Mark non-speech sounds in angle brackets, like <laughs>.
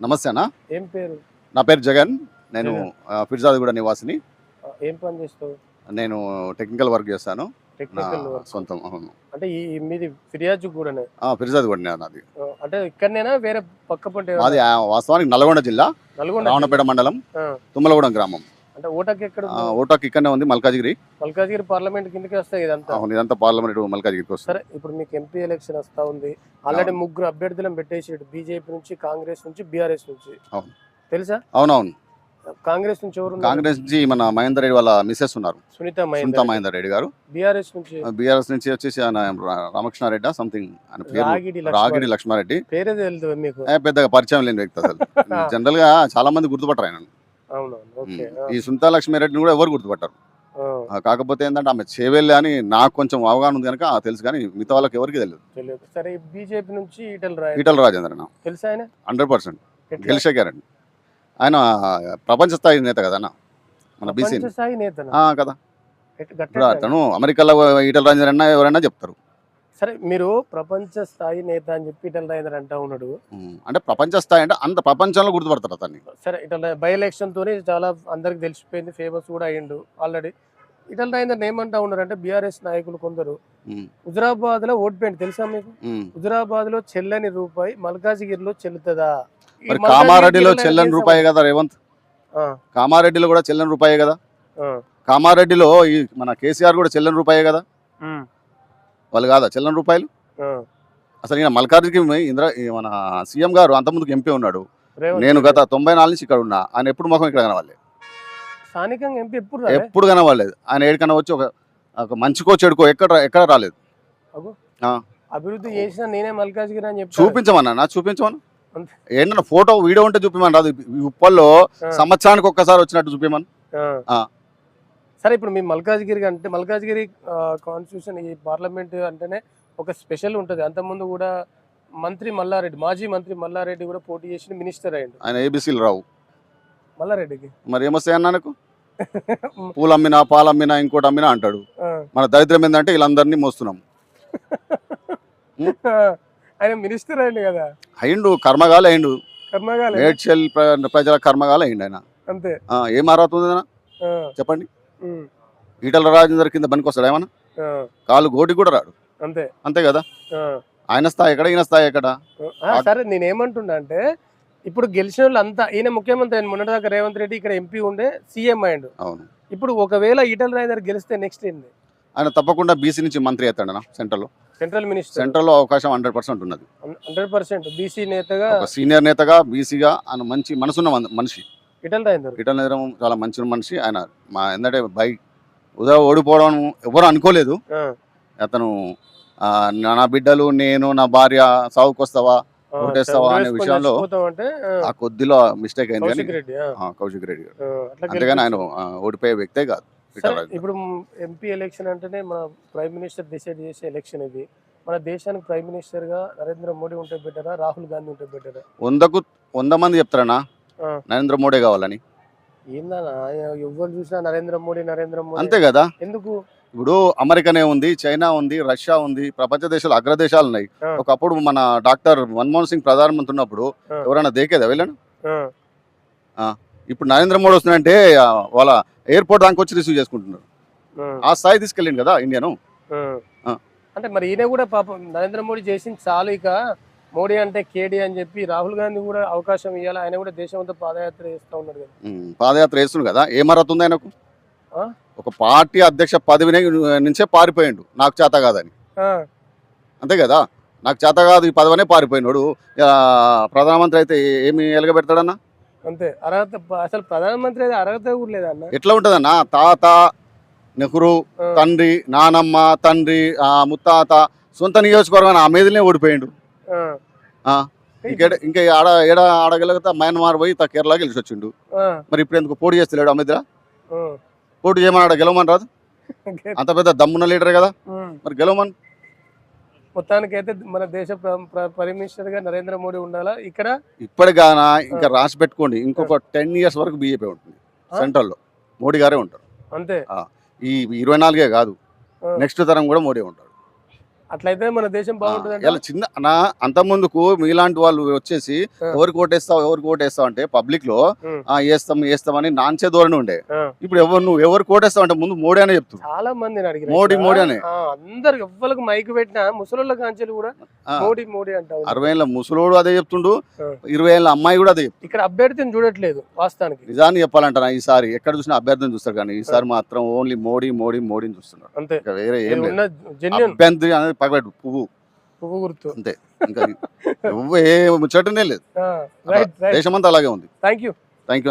నమస్తే అన్న ఏం పేరు? నా పేరు జగన్. నేను ఫిర్జాదిగూడ నివాసిని. ఏం పని చేస్తావు? నేను టెక్నికల్ వర్క్ చేస్తాను. సొంతం అవును. అంటే ఈ మీది కూడానే నాది. ఆ, అంటే ఇక్కడనేనా? వేరే పక్క పంట మాది ఆ, వాస్తవానికి నల్గొండ జిల్లా. నల్గొండ రావణపేట మండలం తుమ్మలగూడెం గ్రామం. అంటే ఓటకి ఎక్కడ ఓటాక్ ఇక్కడనే ఉంది మల్కాజిగిరి. మల్కాజ్గిరి పార్లమెంట్ కిందకి వస్తాయి ఇదంతా? అవును ఇదంతా పార్లమెంట్ మల్కాజిగిరికి వస్తుంది. సరే ఇప్పుడు మీకు ఎంపీ ఎలక్షన్ వస్తా ఉంది. ఆల్రెడీ ముగ్గురు అభ్యర్థులను పెట్టేసి బీజేపీ నుంచి కాంగ్రెస్ నుంచి బీఆర్ఎస్ నుంచి. అవును. తెలుసా? అవునవును. కాంగ్రెస్ నుంచి ఎవరు కాంగ్రెస్ నుంచి మన మహేందర్ రెడ్డి వాళ్ళ మిసెస్ ఉన్నారు. సునీత సునీత మహేందర్ రెడ్డి. గారు. బీఆర్ఎస్ నుంచి? బీఆర్ఎస్ నుంచి వచ్చేసి ఆయన రామకృష్ణారెడ్డి సంథింగ్ ఆయన పేరు రాగిడి. లక్ష్మారెడ్డి. పేరే తెలుసు మీకు. పెద్దగా పరిచయం లేని వ్యక్తి అసలు. <laughs> జనరల్గా చాలా మంది గుర్తుపట్టరు ఆయన ఈ సునీతా లక్ష్మీరెడ్డిని కూడా ఎవరు గుర్తుపట్టారు? కాకపోతే ఏంటంటే ఆమె చేవెళ్ళి అని నాకు కొంచెం అవగాహన ఉంది కనుక తెలుసు కానీ మిగతా వాళ్ళకి ఎవరికి తెలియదు. సరే బీజేపీ నుంచి ఈటల తెలుసా ఆయన? Hundred percent? గెలిచే గ్యారంటీ. ఆయన ప్రపంచ స్థాయి నేత కదా అన్న? మన బీసీ? కదా. ఇప్పుడు అతను అమెరికాలో ఈటల రాజేంద్ర అన్న ఎవరైనా చెప్తారు. సరే మీరు ప్రపంచ స్థాయి నేత అని చెప్పి ఇటల రాజేందర్ అంటా ఉన్నాడు. అంటే ప్రపంచ స్థాయి అంటే అంత ప్రపంచంలో గుర్తుపడతారు అతన్ని. సరే ఇటల బై ఎలక్షన్ తోని చాలా అందరికి తెలిసిపోయింది ఫేమస్ కూడా అయ్యిండు ఆల్రెడీ. ఇటల రాజేందర్ ఏమంటా ఉన్నారు అంటే బీఆర్ఎస్ నాయకులు కొందరు హుజరాబాద్లో ఓట్ పోయింది తెలుసా మీకు. హుజరాబాద్లో చెల్లని రూపాయి మల్కాజిగిరిలో చెల్లుతుందా? కామారెడ్డిలో చెల్లని రూపాయి కదా రేవంత్? ఆ, కామారెడ్డిలో కూడా చెల్లని రూపాయే కదా? ఆ, కామారెడ్డిలో ఈ మన కేసీఆర్ కూడా చెల్లని రూపాయే కదా? వాళ్ళు కాదా? చెల్లని రూపాయలు. అసలు ఈయన మల్కాజ్గిరికి ఇంద్ర మన సీఎం గారు అంతకుముందుకు ఎంపీ ఉన్నాడు. నేను. గత తొంభై నాలుగు నుంచి ఇక్కడ ఉన్నా. ఆయన ఎప్పుడు ముఖం ఇక్కడ కనవాలేదు స్థానికంగా ఎంపీ ఎప్పుడు కనవాలేదు ఆయన ఏడికన్నా వచ్చి ఒక ఒక మంచికో చెడుకో ఎక్కడ ఎక్కడ రాలేదు. అభివృద్ధి చేసిన నేనే మల్కాజ్గిరి అని చెప్పి చూపించమన్నా నా చూపించమను. ఏంటన్నా ఫోటో వీడియో ఉంటే చూపించమని రాదు. ఉప్పల్లో. సంవత్సరానికి ఒక్కసారి వచ్చినట్టు చూపించమని ఆ. సరే ఇప్పుడు మీ మల్కాజ్గిరి అంటే మల్కాజ్గిరి కాన్స్టిట్యూషన్ ఈ పార్లమెంట్ అంటేనే ఒక స్పెషల్ ఉంటుంది. అంతకుముందు కూడా మంత్రి మల్లారెడ్డి మాజీ మంత్రి మల్లారెడ్డి కూడా పోటీ చేసి మినిస్టర్ అయ్యిండు. ఆయన ఏబీసీలు రావు. మల్లారెడ్డికి? మరి ఏమొస్తాయి అన్నా నాకు? పూలు అమ్మినా పాలు అమ్మినా ఇంకోటి అమ్మినా అంటాడు. మన దరిద్రం ఏంటంటే వీళ్ళందరినీ మోస్తున్నాం. ఆయన మినిస్టర్ అయ్యిండు కదా? అయిండు కర్మగాలు అయిండు కర్మగాలి మేడ్చల్ ప్రజల కర్మగాలు అయిండు ఆయన. అంతే. ఏం అర్హత ఉంది చెప్పండి. ఈటల రాజేందర్ కింద పనికి వస్తాడు ఏమన్నా కాలు గోటికి కూడా రాడు. అంతే. అంతే కదా. ఆయన స్థాయి ఎక్కడ ఈయన స్థాయి ఎక్కడ? సరే నేను ఏమంటున్నా అంటే ఇప్పుడు గెలిచిన వాళ్ళు అంతా ఈయన ముఖ్యమంత్రి ఆయన మొన్నటిదాకా రేవంత్ రెడ్డి ఇక్కడ ఎంపీ ఉండే సీఎం అయ్యిండు. అవును. ఇప్పుడు ఒకవేళ ఈటల రాజేందర్ గెలిస్తే నెక్స్ట్ ఏంది? ఆయన తప్పకుండా బీసీ నుంచి మంత్రి అవుతాడన్న సెంట్రల్లో? Central minister. సెంట్రల్లో అవకాశం హండ్రెడ్ పర్సెంట్ ఉన్నది. Hundred percent. బీసీ నేతగా సీనియర్ నేతగా బీసీగా ఆయన మంచి మనసున్న మన- మనిషి. ఈటల రాజేందర్ ఈటల నేరం చాలా మంచి మనిషి. ఆయన మా ఎందుకంటే బై ఉదా ఓడిపోవడం ఎవరు అనుకోలేదు. అతను నా బిడ్డలు నేను నా భార్య సాగుకు వస్తావా ఆ, ఓటేస్తావా అనే విషయంలో ఆ, కొద్దిలో మిస్టేక్ అయింది కానీ కౌశిక్ రెడ్డి గారు. అంతేగాని ఆయన ఓడిపోయే వ్యక్తే కాదు. ఇప్పుడు ఎంపీ ఎలక్షన్ అంటేనే మన ప్రైమ్ మినిస్టర్ డిసైడ్ చేసే ఎలక్షన్ ఇది. మన దేశానికి ప్రైమ్ మినిస్టర్గా నరేంద్ర మోడీ ఉంటే బెటరా రాహుల్ గాంధీ ఉంటే బెటరా? వందకు వంద మంది చెప్తారన్నా. నరేంద్ర మోడీ కావాలని. ఏందన్నా? ఎవరు చూసినా నరేంద్ర మోడీ నరేంద్ర మోడీ. అంతే కదా? ఎందుకు? ఇప్పుడు అమెరికానే ఉంది చైనా ఉంది రష్యా ఉంది ప్రపంచ దేశాలు అగ్రదేశాలు ఉన్నాయి. ఒకప్పుడు మన డాక్టర్ మన్మోహన్ సింగ్ ప్రధానమంత్రి ఉన్నప్పుడు. ఎవరైనా దేకేదా వెళ్ళను? ఇప్పుడు నరేంద్ర మోడీ వస్తున్నాడంటే ఆ, వాళ్ళ ఎయిర్పోర్ట్ దానికి వచ్చి రిసీవ్ చేసుకుంటున్నారు. ఆ, స్థాయి తీసుకెళ్ళింది కదా ఇండియాను. అంటే మరి ఈయన కూడా పాపం నరేంద్ర మోడీ చేసింది చాలు ఇక. మోడీ అంటే కేడీ అని చెప్పి రాహుల్ గాంధీ కూడా అవకాశం ఇవ్వాలి ఆయన కూడా దేశం అంతా పాదయాత్ర చేస్తూ ఉన్నాడు కదా. పాదయాత్ర వేస్తుంది కదా. ఏ మరత ఉంది ఆయనకు? ఒక పార్టీ అధ్యక్ష పదవిని నుంచే పారిపోయిండు. నాకు చేత కాదని. అంతే కదా? నాకు చేత కాదు ఈ పదవనే పారిపోయినాడు. ప్రధానమంత్రి అయితే ఏమి ఎలగబెడతాడన్నా? అంతే. అర్హత అసలు ప్రధానమంత్రి అయితే అర్హత కూడా ఎట్లా ఉంటుందన్నా? తాత నెహ్రూ తండ్రి నానమ్మ తండ్రి ముత్తాత సొంత నియోజకవర్గం ఆ మీదనే ఓడిపోయిండు. ఇంకా ఆడ ఏడ ఆడగలిగితే మయన్మార్ పోయి తా కేరళ గెలిచి వచ్చిండు. మరి ఇప్పుడు ఎందుకు పోటీ చేస్తలేడు అమిద్ర. పోటీ చేయమని ఆడ గెలవమని రాదు? అంత పెద్ద దమ్మున్న లీడర్ కదా. మరి గెలవమని? మొత్తానికైతే మన దేశ ప్ర- ప్ర- ప్రైమ్ మినిస్టర్గా నరేంద్ర మోడీ ఉండాలా? ఇక్కడ? ఇప్పటిగాన ఇంకా రాసి పెట్టుకోండి. ఇంకొక టెన్ ఇయర్స్ వరకు బీజేపీ ఉంటుంది. ఆ? సెంట్రల్లో. మోడీ గారే ఉంటారు. అంతే. ఈ ఇరవై నాలుగే కాదు. నెక్స్ట్ తరం కూడా మోడీ ఉంటాడు అట్లయితే మన దేశం బాగుంటుంది చిన్న నా అంత ముందుకు మీలాంటి వాళ్ళు వచ్చేసి. ఎవరికి ఓటేస్తావు ఎవరికి ఓటేస్తావు అంటే పబ్లిక్లో వేస్తాం వేస్తాం అని నాన్చే ధోరణి ఉండే. ఇప్పుడు ఎవరు నువ్వు ఎవరికి ఓటేస్తావు అంటే ముందు మోడీ అనే చెప్తుంది చాలా అడిగిన మోడీ. మోడీ అని. ఆ, అందరు ఎవ్వరికి మైక్ పెట్టినా ముసలోళ్ళ కాంచెలు కూడా. మోడీ మోడీ అంటావు అరవై ఏళ్ళ ముసలోడు అదే చెప్తుండు. ఇరవై ఏళ్ళ అమ్మాయి కూడా అదే ఇక్కడ అభ్యర్థిని చూడట్లేదు వాస్తవానికి. నిజాన్ని చెప్పాలంటారా ఈసారి. ఎక్కడ చూసినా అభ్యర్థిని చూస్తారు కానీ ఈసారి మాత్రం ఓన్లీ మోడీ మోడీ మోడీని చూస్తున్నారు. అంతే. వేరే ఏం అభ్యర్థి అనేది పగబెట్టు పువ్వు. పువ్వు గుర్తు. అంతే. ఇంకా ఏ ముచ్చటనే లేదు. దేశమంతా అలాగే ఉంది. Thank you thank you